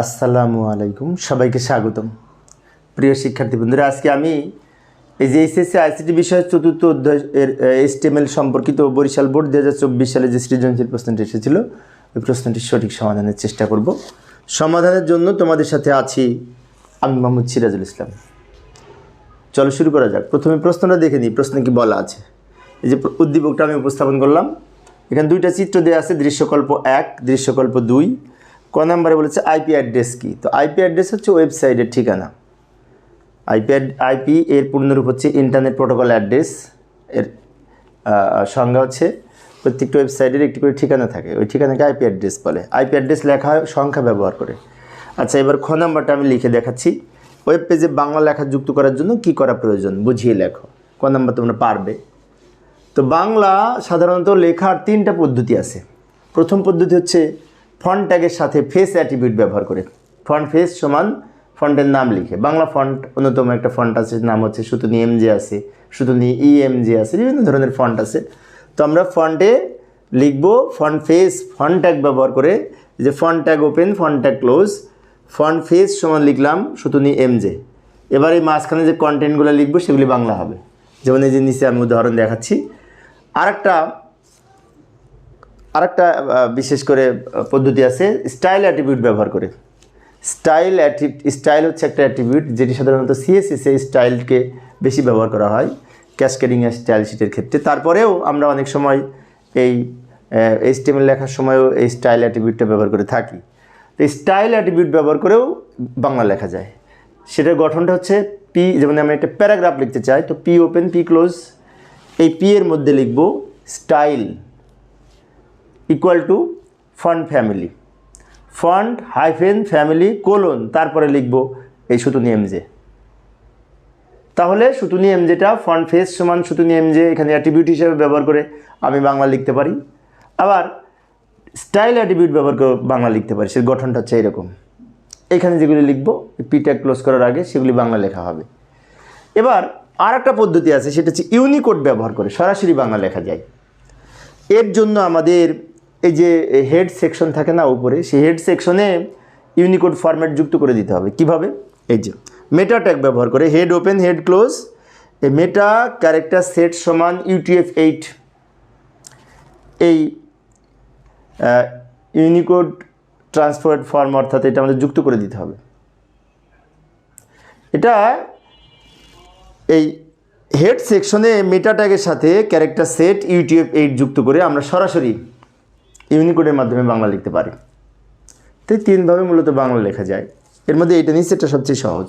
আসসালামু আলাইকুম, সবাইকে স্বাগতম। প্রিয় শিক্ষার্থী বন্ধুরা, আজকে আমি এই যে এসএসসি আইসিটি বিষয়ের চতুর্থ অধ্যায় এর সম্পর্কিত বরিশাল বোর্ড দু হাজার চব্বিশ সালে যে সৃজনশীল প্রশ্নটি এসেছিল, ওই প্রশ্নটির সঠিক সমাধানের চেষ্টা করব। সমাধানের জন্য তোমাদের সাথে আছি আমি মোহাম্মদ সিরাজুল ইসলাম। চলো শুরু করা যাক। প্রথমে প্রশ্নটা দেখে নিই, প্রশ্নে কি বলা আছে? এই যে উদ্দীপকটা আমি উপস্থাপন করলাম, এখানে দুইটা চিত্র দেওয়া আছে, দৃশ্যকল্প এক, দৃশ্যকল্প দুই। ক নাম্বারে বলেছে আইপি অ্যাড্রেস কি? তো আইপি অ্যাড্রেস হচ্ছে ওয়েবসাইটের ঠিকানা। আইপি আইপি এর পূর্ণরূপ হচ্ছে ইন্টারনেট প্রোটোকল অ্যাড্রেস এর সংজ্ঞা হচ্ছে প্রত্যেকটা ওয়েবসাইটের একটি করে ঠিকানা থাকে। ওই ঠিকানাকে আইপি অ্যাড্রেস বলে। আইপি অ্যাড্রেস লেখা হয় সংখ্যা ব্যবহার করে। আচ্ছা এবার খ নাম্বারটা আমি লিখে দেখাচ্ছি। ওয়েব পেজে বাংলা লেখা যুক্ত করার জন্য কি করা প্রয়োজন? বুঝিয়ে লেখো। ক নাম্বার তোমরা পারবে। তো বাংলা সাধারণত লেখার তিনটা পদ্ধতি আছে। প্রথম পদ্ধতি হচ্ছে ফন্ট ট্যাগের সাথে ফেস অ্যাট্রিবিউট ব্যবহার করে। ফন্ট ফেস সমান ফন্টের নাম লিখে। বাংলা ফন্ট অন্যতম একটা ফন্ট আছে, নাম হচ্ছে সুতনি এম জে আছে, সুতনি ই এম জে আছে, বিভিন্ন ধরনের ফন্ট আছে। তো আমরা ফন্টে লিখব ফন্ট ফেস ফন্ট ট্যাগ ব্যবহার করে যে font tag open font tag close font face সমান লিখলাম সুতনি এম জে এবার এই মাঝখানে যে কন্টেন্টগুলো লিখব সেগুলি বাংলা হবে। যেমন এই যে নিচে আমি উদাহরণ দেখাচ্ছি। আরেকটা আরেকটা বিশেষ করে পদ্ধতি আছে স্টাইল অ্যাট্রিবিউট ব্যবহার করে। স্টাইল স্টাইল হচ্ছে একটা অ্যাট্রিবিউট যেটি সাধারণত সিএসএস স্টাইলকে বেশি ব্যবহার করা হয় ক্যাসকেডিং স্টাইল শিটের ক্ষেত্রে। তারপরেও আমরা অনেক সময় এই এইচটিএমএল লেখার সময়ও এই স্টাইল অ্যাট্রিবিউটটা ব্যবহার করে থাকি। তো স্টাইল অ্যাট্রিবিউট ব্যবহার করেও বাংলা লেখা যায়। সেটার গঠনটা হচ্ছে পি যেমন আমি একটা প্যারাগ্রাফ লিখতে চাই, তো পি ওপেন পি ক্লোজ এই পি এর মধ্যে লিখব style equal to font family font hyphen family colon তারপরে লিখব এই সুতুনি এমজে তাহলে সুতুনি এমজেটা ফন্ট ফেস সমান সুতুনি এমজে এখানে অ্যাট্রিবিউট হিসেবে ব্যবহার করে আমি বাংলা লিখতে পারি। আবার স্টাইল অ্যাট্রিবিউট ব্যবহার করে বাংলা লিখতে পারি সে গঠনটা হচ্ছে এরকম। এখানে যেগুলি লিখব পিটা ক্লোজ করার আগে সেগুলি বাংলা লেখা হবে। এবার আর একটা পদ্ধতি আছে, সেটা হচ্ছে ইউনিকোড ব্যবহার করে, সরাসরি বাংলা লেখা যায়। এর জন্য আমাদের এই যে হেড সেকশন থাকে না উপরে, সেই হেড সেকশনে ইউনিকোড ফরম্যাট যুক্ত করে দিতে হবে। কীভাবে? এই যে মেটা ট্যাগ ব্যবহার করে হেড ওপেন হেড ক্লোজ এই মেটা ক্যারেক্টার সেট সমান ইউটিএফ এইট এই ইউনিকোড ট্রান্সফার ফর্ম অর্থাৎ এটা আমাদের যুক্ত করে দিতে হবে। এটা এই হেড সেকশনে মেটা ট্যাগের সাথে ক্যারেক্টার সেট ইউটিএফ এইট যুক্ত করে আমরা সরাসরি ইউনিকোডের মাধ্যমে বাংলা লিখতে পারি। তাই তিনভাবে মূলত বাংলা লেখা যায়। এর মধ্যে এটা নিচেরটা সবচেয়ে সহজ।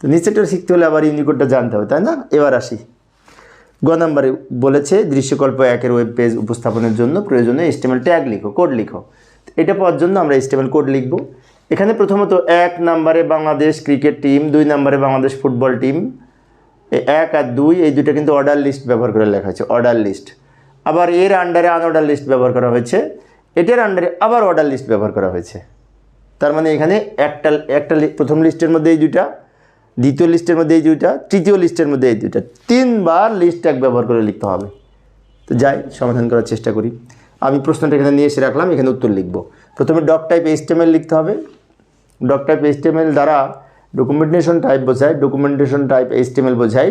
তো নিচেরটা শিখতে হলে আবার ইউনিকোডটা জানতে হবে, তাই না? এবার আসি। গ নাম্বারে বলেছে, দৃশ্যকল্প একের ওয়েব পেজ উপস্থাপনের জন্য প্রয়োজনে এস্টেমেল ট্যাগ লিখো, কোড লিখো। এটা পাওয়ার জন্য আমরা এস্টেমেল কোড লিখব। এখানে প্রথমত এক নাম্বারে বাংলাদেশ ক্রিকেট টিম, দুই নাম্বারে বাংলাদেশ ফুটবল টিম। এক আর দুই, এই দুটো কিন্তু অর্ডার লিস্ট ব্যবহার করে লেখা হয়েছে, অর্ডার লিস্ট। আবার এর আন্ডারে আনঅর্ডার লিস্ট ব্যবহার করা হয়েছে। এটার আন্ডারে আবার অর্ডার লিস্ট ব্যবহার করা হয়েছে। তার মানে এখানে একটা একটা প্রথম লিস্টের মধ্যে এই দুইটা, দ্বিতীয় লিস্টের মধ্যে এই দুইটা, তৃতীয় লিস্টের মধ্যে এই দুইটা। তিনবার লিস্ট ট্যাগ ব্যবহার করে লিখতে হবে। তো যাই, সমাধান করার চেষ্টা করি। আমি প্রশ্নটা এখানে নিয়ে এসে রাখলাম, এখানে উত্তর লিখব। প্রথমে ডক টাইপ এইচটিএমএল লিখতে হবে। ডক টাইপ এইচটিএমএল দ্বারা ডকুমেন্টেশন টাইপ বোঝায় ডকুমেন্টেশন টাইপ এইচটিএমএল বোঝায়।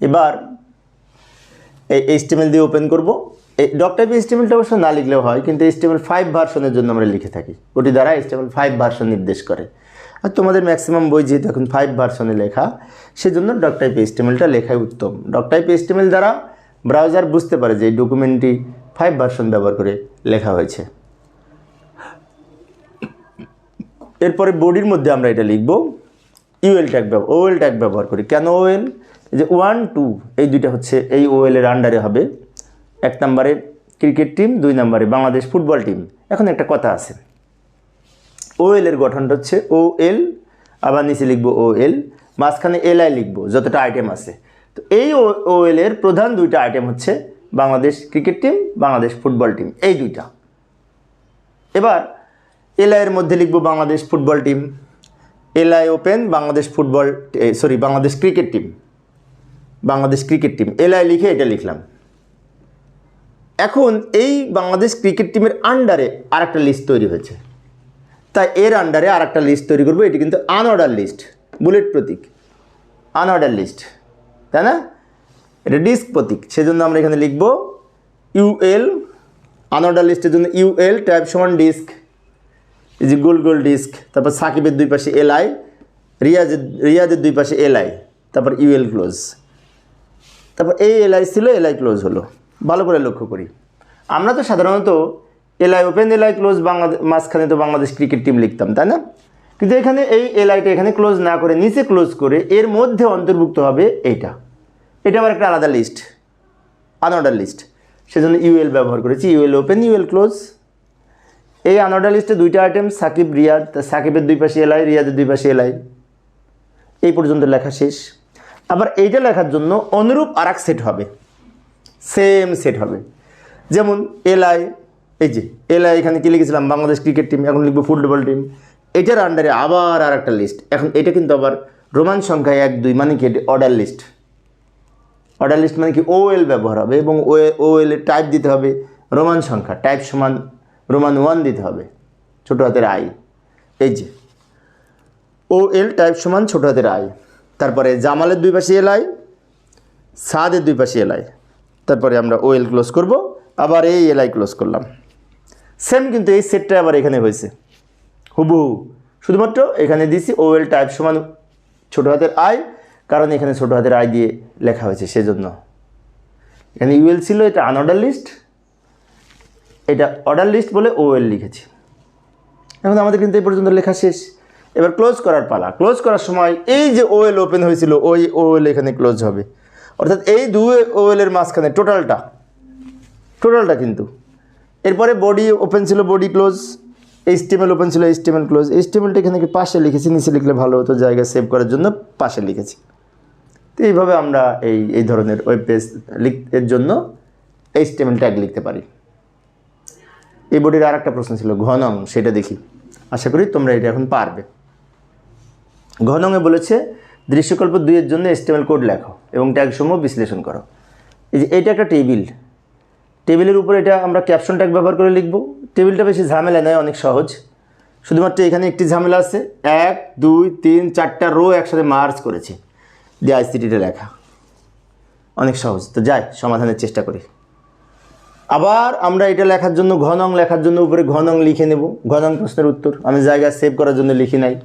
এবার এই এইচটিএমএল দিয়ে ওপেন করব। এই ডক টাইপ এইচটিএমএলটা অবশ্য না লিখলেও হয়, কিন্তু এইচটিএমএল ফাইভ ভার্সনের জন্য আমরা লিখে থাকি। ওটি দ্বারা এইচটিএমএল ফাইভ ভার্সন নির্দেশ করে। আর তোমাদের ম্যাক্সিমাম বই যেহেতু এখন ফাইভ ভার্সনে লেখা, সেজন্য ডক টাইপ এইচটিএমএলটা লেখাই উত্তম। ডক টাইপ এইচটিএমএল দ্বারা ব্রাউজার বুঝতে পারে যে এই ডকুমেন্টটি ফাইভ ভার্সন ব্যবহার করে লেখা হয়েছে। এরপরে বডির মধ্যে আমরা এটা লিখব। ইউএল ট্যাগ ব্যবহার ওএল ট্যাগ ব্যবহার করি। কেন ওএল যে ওয়ান টু এই দুইটা হচ্ছে এই ওএল এর আন্ডারে হবে। এক নম্বরে ক্রিকেট টিম দুই নম্বরে বাংলাদেশ ফুটবল টিম এখন একটা কথা আছে। ওএল এর গঠনটা হচ্ছে ও এল আবার নিচে লিখব ও এল মাঝখানে এল আই লিখব, যতটা আইটেম আছে। তো এই ও এল এর প্রধান দুইটা আইটেম হচ্ছে Bangladesh cricket team Bangladesh football team এই দুইটা। এবার এলআই এর মধ্যে লিখব Bangladesh football team LI open Bangladesh football sorry Bangladesh cricket team Bangladesh cricket team LI লিখে এটা লিখলাম। এখন এই বাংলাদেশ ক্রিকেট টিমের আন্ডারে আর একটা লিস্ট তৈরি হয়েছে। তাই এর আন্ডারে আর একটা লিস্ট তৈরি করব, এটি কিন্তু আনঅর্ডার লিস্ট বুলেট প্রতীক। আনঅর্ডার লিস্ট তাই না? এটা ডিস্ক প্রতীক, সেজন্য আমরা এখানে লিখব ইউএল আনঅর্ডার লিস্টের জন্য ইউএল টাইপ সমান ডিস্ক এই যে গোল গোল ডিস্ক তারপর সাকিবের দুই পাশে এলআই, রিয়াজের রিয়াজের দুই পাশে এলআই, তারপর ইউএল ক্লোজ তারপর এই এলআই ছিল, এলআই ক্লোজ হলো। ভালো করে লক্ষ্য করি। আমরা তো সাধারণত LI open LI close Bangladesh মাঝখানে তো বাংলাদেশ ক্রিকেট টিম লিখতাম, তাই না? কিন্তু এখানে এই এলআইটা এখানে ক্লোজ না করে, নিচে ক্লোজ করে এর মধ্যে অন্তর্ভুক্ত হবে এইটা। এটা আবার একটা আলাদা লিস্ট আনঅর্ডার লিস্ট সেজন্য ইউএল ব্যবহার করেছি। ইউএল ওপেন ইউএল ক্লোজ এই আনঅর্ডার লিস্টে দুইটা আইটেম সাকিব, রিয়াদ। সাকিবের দুই পাশে এলআই, রিয়াদের দুই পাশে এলআই। এই পর্যন্ত লেখা শেষ। আবার এইটা লেখার জন্য অনুরূপ আর সেট হবে। সেম সেট হবে। যেমন এলআই এই যে এলআই এখানে কি লিখেছিলাম? বাংলাদেশ ক্রিকেট টিম এখন লিখব ফুটবল টিম এটার আন্ডারে আবার আর একটা লিস্ট এখন এটা কিন্তু আবার রোমান সংখ্যায় এক, দুই মানে কি? অর্ডার লিস্ট অর্ডার লিস্ট মানে কি? ওএল ব্যবহার হবে এবং ও এল টাইপ দিতে হবে রোমান সংখ্যা। টাইপ সমান রোমান ওয়ান দিতে হবে, ছোটো হাতের আই এই যে ও এল টাইপ সমান ছোটো হাতের আই তারপরে জামালের দুই পাশে এলআই সাদের দুই পাশে এলআই তারপরে আমরা ওয়েল ক্লোজ করব, আবার এই এলআই ক্লোজ করলাম। সেম কিন্তু এই সেটটা আবার এখানে হয়েছে। হুবহু। শুধুমাত্র এখানে দিছি ও এল টাইপ সমান ছোটো হাতের আই, কারণ এখানে ছোটো হাতের আই দিয়ে লেখা হয়েছে সেজন্য। এখানে ইউএল ছিল, এটা আনঅর্ডার লিস্ট। এটা অর্ডার লিস্ট বলে ওএল লিখেছি। এখন আমাদের কিন্তু এই পর্যন্ত লেখা শেষ। এবার ক্লোজ করার পালা। ক্লোজ করার সময় এই যে ওয়েল ওপেন হয়েছিল, ওই ওয়েল এখানে ক্লোজ হবে। অর্থাৎ এই দুই ওয়েলের মাঝখানে টোটালটা টোটালটা কিন্তু। এরপরে বডি ওপেন ছিল বডি ক্লোজ এই এইচটিএমএল ওপেন ছিল এইচটিএমএল ক্লোজ এই এইচটিএমএলটা এখানে পাশে লিখেছি? নিচে লিখলে ভালো হতো, জায়গা সেভ করার জন্য পাশে লিখেছি। তো এইভাবে আমরা এই এই ধরনের ওয়েব পেজ লিখ, এর জন্য এই এইচটিএমএল ট্যাগ লিখতে পারি। এই বডির আর একটা প্রশ্ন ছিল, ঘনং, সেটা দেখি। আশা করি তোমরা এটা এখন পারবে। ঘনংয়ে বলেছে, দৃশ্যকল্প দুইয়ের জন্য এস্টিমেল কোড লেখো এবং ট্যাগসমূহ বিশ্লেষণ করো। এই যে এটা একটা টেবিল। টেবিলের উপর এটা আমরা ক্যাপশন ট্যাগ ব্যবহার করে লিখব। টেবিলটা বেশি ঝামেলা নেয়, অনেক সহজ। শুধুমাত্র এখানে একটি ঝামেলা আছে। এক, দুই, তিন, চারটা রো একসাথে মার্চ করেছি। দিয়ে আইসিটিটা লেখা। অনেক সহজ। তো যাই, সমাধানের চেষ্টা করি। আবার আমরা এটা লেখার জন্য, ঘনং লেখার জন্য উপরে ঘনং লিখে নেব। ঘনং প্রশ্নের উত্তর। আমি জায়গা সেভ করার জন্য লিখি নাই।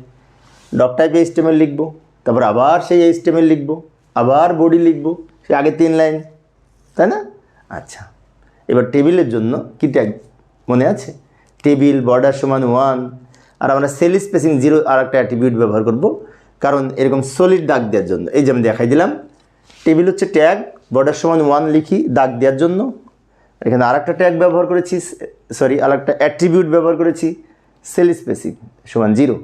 ডক টাইপ এইচটিএমএল লিখব, তারপর আবার সেই এইচটিএমএল লিখব, আবার বডি লিখব সে আগে তিন লাইন তাই না? আচ্ছা এবার টেবিলের জন্য কী ট্যাগ মনে আছে? টেবিল বর্ডার সমান ওয়ান আর আমরা সেল স্পেসিং জিরো আর একটা অ্যাট্রিবিউট ব্যবহার করব, কারণ এরকম সলিড দাগ দেওয়ার জন্য। এই যে আমি দেখাই দিলাম টেবিল হচ্ছে ট্যাগ বর্ডার সমান ওয়ান লিখি দাগ দেওয়ার জন্য। এখানে আর একটা ট্যাগ ব্যবহার করেছি সরি আর একটা অ্যাট্রিবিউট ব্যবহার করেছি সেল স্পেসিং সমান জিরো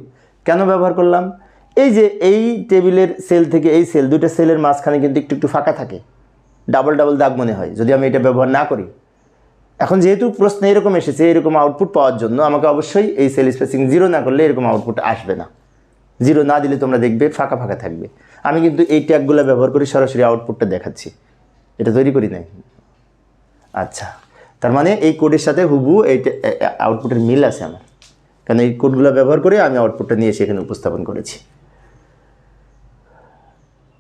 কেন ব্যবহার করলাম? এই যে এই টেবিলের সেল থেকে এই সেল দুইটা সেলের মাঝখানে কিন্তু একটু একটু ফাঁকা থাকে। ডাবল ডাবল দাগ মনে হয়, যদি আমি এটা ব্যবহার না করি। এখন যেহেতু প্রশ্ন এরকম এসেছে, এরকম আউটপুট পাওয়ার জন্য, আমাকে অবশ্যই এই সেল স্পেসিং জিরো না করলে এরকম আউটপুট আসবে না। জিরো না দিলে তোমরা দেখবে ফাঁকা ফাঁকা থাকবে। আমি কিন্তু এই ট্যাগগুলো ব্যবহার করে সরাসরি আউটপুটটা দেখাচ্ছি। এটা তৈরি করি নাই। আচ্ছা তার মানে এই কোডের সাথে হুবু এই আউটপুটের মিল আছে আমার। কারণ এই কোডগুলো ব্যবহার করে আমি আউটপুটটা নিয়ে সেখানে উপস্থাপন করেছি।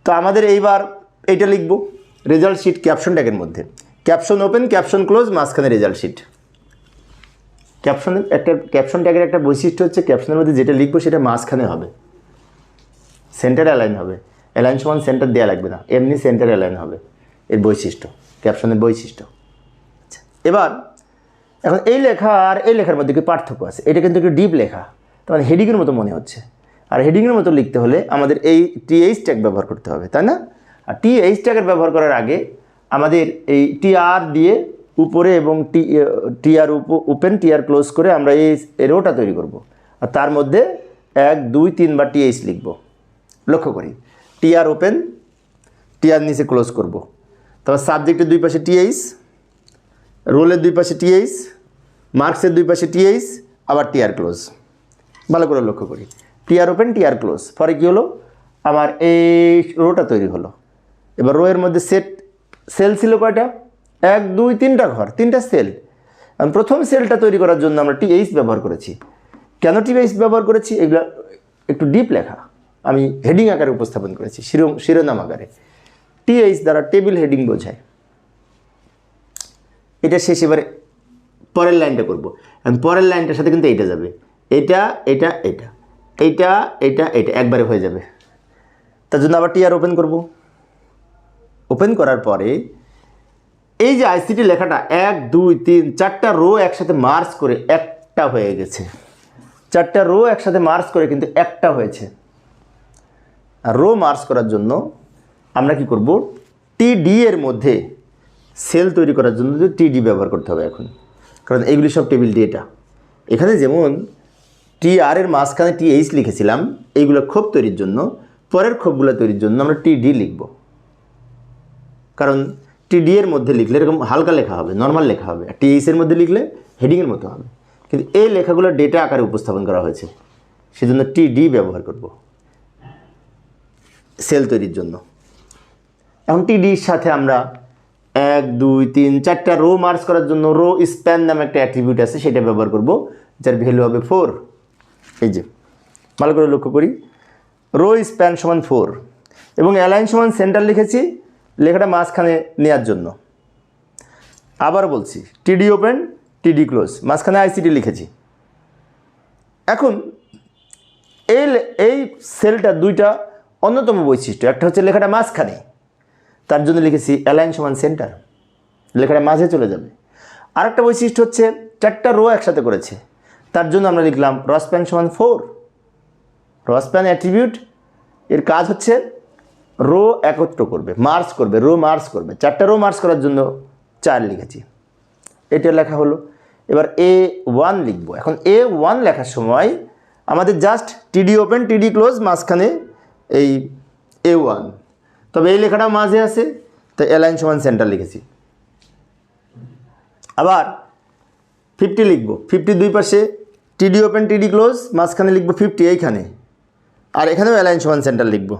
তো আমাদের এইবার এইটা লিখব রেজাল্ট শিট ক্যাপশন ট্যাগের মধ্যে। ক্যাপশন ওপেন ক্যাপশন ক্লোজ মাঝখানে রেজাল্ট শিট ক্যাপশনের একটা ক্যাপশন ট্যাগের একটা বৈশিষ্ট্য হচ্ছে ক্যাপশনের মধ্যে যেটা লিখব সেটা মাঝখানে হবে। সেন্টার অ্যালাইন হবে। অ্যালাইন সমান সেন্টার দেওয়া লাগবে না। এমনি সেন্টার অ্যালাইন হবে। এর বৈশিষ্ট্য ক্যাপশনের বৈশিষ্ট্য। আচ্ছা এবার এখন এই লেখা আর এই লেখার মধ্যে কি পার্থক্য আছে? এটা কিন্তু একটু ডিপ লেখা। তার মানে হেডিংয়ের মতো মনে হচ্ছে। আর হেডিংয়ের মতো লিখতে হলে আমাদের এই টিএইচ ট্যাগ ব্যবহার করতে হবে, তাই না? আর টিএইচ ট্যাগের ব্যবহার করার আগে আমাদের এই টিআর দিয়ে উপরে এবং T TR open TR close করে আমরা এই রোটা তৈরি করব। আর তার মধ্যে এক, দুই তিনবার টিএইচ লিখব। লক্ষ্য করি। টিআর ওপেন টিআর নিচে ক্লোজ করব। তারপর সাবজেক্টের দুই পাশে টিএইচ রোলের দুই পাশে টিএইচ মার্কসের দুই পাশে টিএইচ আবার টিআর ক্লোজ ভালো করে লক্ষ্য করি। টিআর ওপেন টিআর ক্লোজ পরে কী হলো? আমার এই রোটা তৈরি হলো। এবার রো এর মধ্যে সেট সেল ছিল কয়টা? এক, দুই, তিনটা ঘর, তিনটা সেল প্রথম সেলটা তৈরি করার জন্য আমরা টিএইচ ব্যবহার করেছি। কেন টিএইচ ব্যবহার করেছি? এগুলো একটু ডিপ লেখা। আমি হেডিং আকারে উপস্থাপন করেছি, শিরো শিরোনাম আকারে। টিএইচ দ্বারা টেবিল হেডিং বোঝায়। এটা শেষ, এবারে পরের লাইনটা করব। আমি পরের লাইনটার সাথে কিন্তু এইটা যাবে। এটা এটা এটা। এইটা, এটা এটা, একবারে হয়ে যাবে। তার জন্য আবার টিআর ওপেন করব। ওপেন করার পরে এই যে আইসিটি লেখাটা এক, দুই, তিন, চারটা রো একসাথে মার্চ করে একটা হয়ে গেছে। চারটা রো একসাথে মার্চ করে কিন্তু একটা হয়েছে। আর রো মার্চ করার জন্য আমরা কি করব? টিডি এর মধ্যে সেল তৈরি করার জন্য টিডি ব্যবহার করতে হবে এখন। কারণ এগুলি সব টেবিল ডেটা। এখানে যেমন টি আর এর মাঝখানে টি এইচ লিখেছিলাম এইগুলো ক্ষোভ তৈরির জন্য, পরের ক্ষোভগুলো তৈরির জন্য আমরা টিডি লিখব। কারণ টিডি এর মধ্যে লিখলে এরকম হালকা লেখা হবে, নর্মাল লেখা হবে। আর টিএইচ এর মধ্যে লিখলে হেডিংয়ের মতো হবে। কিন্তু এই লেখাগুলো ডেটা আকারে উপস্থাপন করা হয়েছে। সেজন্য টিডি ব্যবহার করব। সেল তৈরির জন্য। এখন টিডির সাথে আমরা এক, দুই, তিন, চারটা রো মার্চ করার জন্য রো স্প্যান নামে একটা অ্যাট্রিবিউট আছে, সেটা ব্যবহার করব, যার ভ্যালু হবে ফোর এই যে, ভালো করে লক্ষ্য করি। রো স্প্যান সমান ফোর এবং অ্যালাইন সমান সেন্টার লিখেছি, লেখাটা মাঝখানে নেওয়ার জন্য। আবার বলছি টিডি ওপেন টিডি ক্লোজ মাঝখানে আইসিটি লিখেছি। এখন, এই এই সেলটা দুইটা অন্যতম বৈশিষ্ট্য, একটা হচ্ছে লেখাটা মাঝখানে। তার জন্য লিখেছি অ্যালাইন সমান সেন্টার লেখাটা মাঝে চলে যাবে। আরেকটা বৈশিষ্ট্য হচ্ছে চারটা রো একসাথে করেছে। তার জন্য আমরা লিখলাম রসপ্যান সমান ফোর রসপ্যান অ্যাট্রিবিউট এর কাজ হচ্ছে রো একত্র করবে মার্স করবে রো মার্স করবে। চারটা রো মার্স করার জন্য চার লিখেছি। এটা লেখা হলো। এবার এ ওয়ান লিখব। এখন এ ওয়ান লেখার সময় আমাদের জাস্ট টিডি ওপেন টিডি ক্লোজ মাঝখানে এই এ ওয়ান তবে এই লেখাটা মাঝে আছে তো অ্যালাইন সমান সেন্টার লিখেছি। আবার ফিফটি লিখব ফিফটি দুই পাশে টিডি ওপেন টিডি ক্লোজ মাঝখানে লিখব ফিফটি এইখানে। আর এখানেও অ্যালাইন সমান সেন্টার লিখব,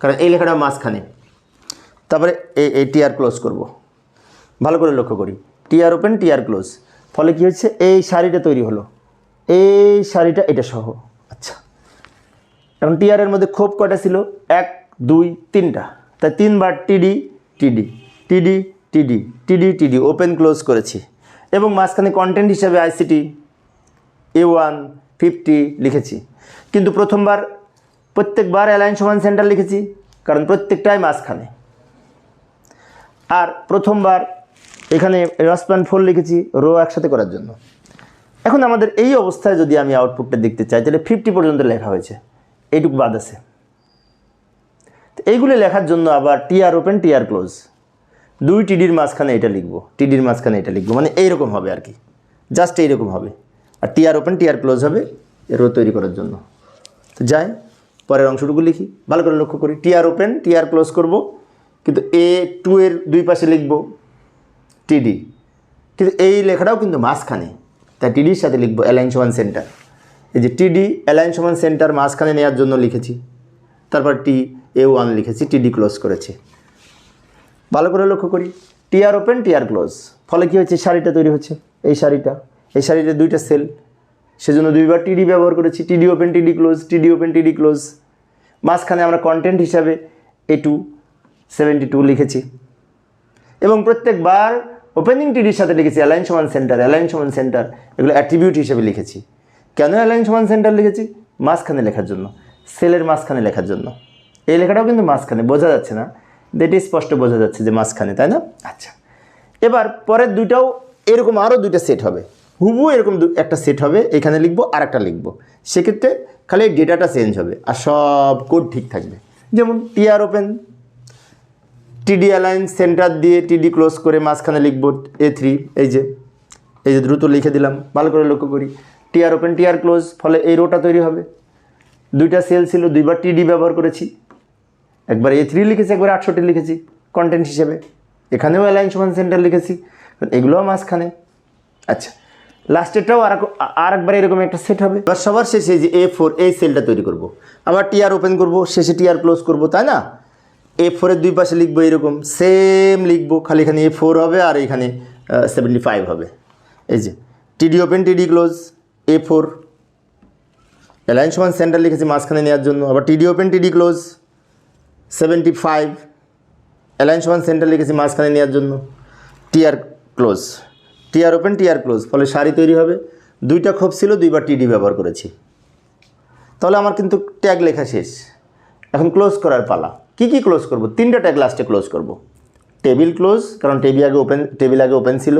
কারণ এই লেখাটা মাঝখানে। তারপরে এই এই টিআর ক্লোজ করব। ভালো করে লক্ষ্য করি। টিআর ওপেন টিআর ক্লোজ ফলে কি হচ্ছে? এই শাড়িটা তৈরি হলো। এই শাড়িটা এটা সহ। আচ্ছা। এখন টিআরের মধ্যে ক্ষোভ কয়টা ছিল? এক দুই, তিনটা। তাই তিনবার টিডি টিডি টিডি টিডি টিডি টিডি ওপেন ক্লোজ করেছি। এবং মাঝখানে কন্টেন্ট হিসাবে আইসিটি এ ওয়ান ফিফটি লিখেছি। কিন্তু প্রথমবার, প্রত্যেকবার অ্যালাইন সমান সেন্টার লিখেছি, কারণ প্রত্যেকটাই মাঝখানে। আর প্রথমবার এখানে রসপ্যান ফোর লিখেছি রো একসাথে করার জন্য। এখন আমাদের এই অবস্থায় যদি আমি আউটপুটটা দেখতে চাই, তাহলে ফিফটি পর্যন্ত লেখা হয়েছে। এইটুকু বাদ আছে। এইগুলি লেখার জন্য আবার টিআর ওপেন, টিআর ক্লোজ। দুই টিডির মাঝখানে এটা লিখব, টিডির মাঝখানে এটা লিখব মানে এইরকম হবে আর কি। জাস্ট এইরকম হবে। আর টিআর ওপেন, টিআর ক্লোজ হবে রো তৈরি করার জন্য। তো যাই, পরের অংশটুকু লিখি। ভালো করে লক্ষ্য করি। টিআর ওপেন, টিআর ক্লোজ করব, কিন্তু এ টু এর দুই পাশে লিখব টিডি। কিন্তু এই লেখাটাও কিন্তু মাঝখানে। তাই টিডির সাথে লিখব অ্যালাইন সমান সেন্টার। এই যে টিডি, অ্যালাইন সমান সেন্টার মাঝখানে নেওয়ার জন্য লিখেছি। তারপর টি এ ওয়ান লিখেছি টিডি ক্লোজ করেছি। ভালো করে লক্ষ্য করি। টিআর ওপেন টিআর ক্লোজ ফলে কী হচ্ছে? শাড়িটা তৈরি হচ্ছে। এই শাড়িটা। এই শাড়িটা দুইটা সেল সেজন্য দুইবার টিডি ব্যবহার করেছি। টিডি ওপেন টিডি ক্লোজ টিডি ওপেন টিডি ক্লোজ মাঝখানে আমরা কন্টেন্ট হিসাবে এ টু সেভেন্টি টু লিখেছি। এবং প্রত্যেকবার ওপেনিং টিডির সাথে লিখেছি অ্যালাইন সমান সেন্টার অ্যালাইন সমান সেন্টার এগুলো অ্যাট্রিবিউট হিসেবে লিখেছি। কেন অ্যালাইন সমান সেন্টার লিখেছি? মাঝখানে লেখার জন্য। সেলের মাঝখানে লেখার জন্য। এই লেখাটাও কিন্তু মাঝখানে, বোঝা যাচ্ছে না। এটি স্পষ্ট বোঝা যাচ্ছে যে মাঝখানে, তাই না? আচ্ছা। এবার পরের দুইটাও এরকম আরও দুইটা সেট হবে। হুবু এরকম একটা সেট হবে, এখানে লিখব আর একটা লিখব। সেক্ষেত্রে খালি ডেটাটা চেঞ্জ হবে আর সব কোড ঠিক থাকবে। যেমন TR open TD align center দিয়ে টিডি ক্লোজ করে মাঝখানে লিখব এ থ্রি এই যে এই যে দ্রুত লিখে দিলাম, ভালো করে লক্ষ্য করি। টিআর ওপেন টিআর ক্লোজ ফলে এই রোটা তৈরি হবে। দুইটা সেল ছিল, দুইবার টিডি ব্যবহার করেছি। একবার এ থ্রি লিখেছি, একবার আটষট্টি লিখেছি কন্টেন্ট হিসেবে। এখানেও অ্যালাইন সমান সেন্টার লিখেছি এগুলোও মাঝখানে। আচ্ছা লাস্টেরটাও আর আর একবার এরকম একটা সেট হবে। এবার সবার শেষে যে এ ফোর এই সেলটা তৈরি করব। আবার টিআর ওপেন করব, শেষে টিআর ক্লোজ করব, তাই না? এ ফোরের দুই পাশে লিখব এরকম সেম লিখব, খালি এখানে এ ফোর হবে আর এখানে সেভেন্টি ফাইভ হবে। এই যে TD open TD close A four align সমান সেন্টার লিখেছি মাঝখানে নেওয়ার জন্য। আবার TD open TD close seventy five align সমান সেন্টার লিখেছি মাঝখানে নেওয়ার জন্য। TR close TR open TR close ফলে শাড়ি তৈরি হবে। দুইটা খোপ ছিল, দুইবার টিডি ব্যবহার করেছি। তাহলে আমার কিন্তু ট্যাগ লেখা শেষ। এখন ক্লোজ করার পালা। কি কি ক্লোজ করব? তিনটা ট্যাগ লাস্টে ক্লোজ করব। টেবিল ক্লোজ কারণ টেবিল আগে ওপেন টেবিল আগে ওপেন ছিল।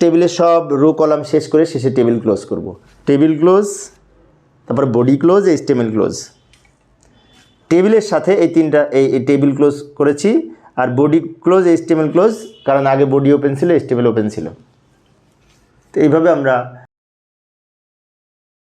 টেবিলের সব রো কলাম শেষ করে শেষে টেবিল ক্লোজ করব। টেবিল ক্লোজ তারপর বডি ক্লোজ এইচটিএমএল ক্লোজ টেবিলের সাথে এই তিনটা, এই টেবিল ক্লোজ করেছি। আর বডি ক্লোজ এইচটিএমএল ক্লোজ, কারণ আগে বডি ওপেন ছিল এইচটিএমএল ওপেন ছিল। তো এইভাবে আমরা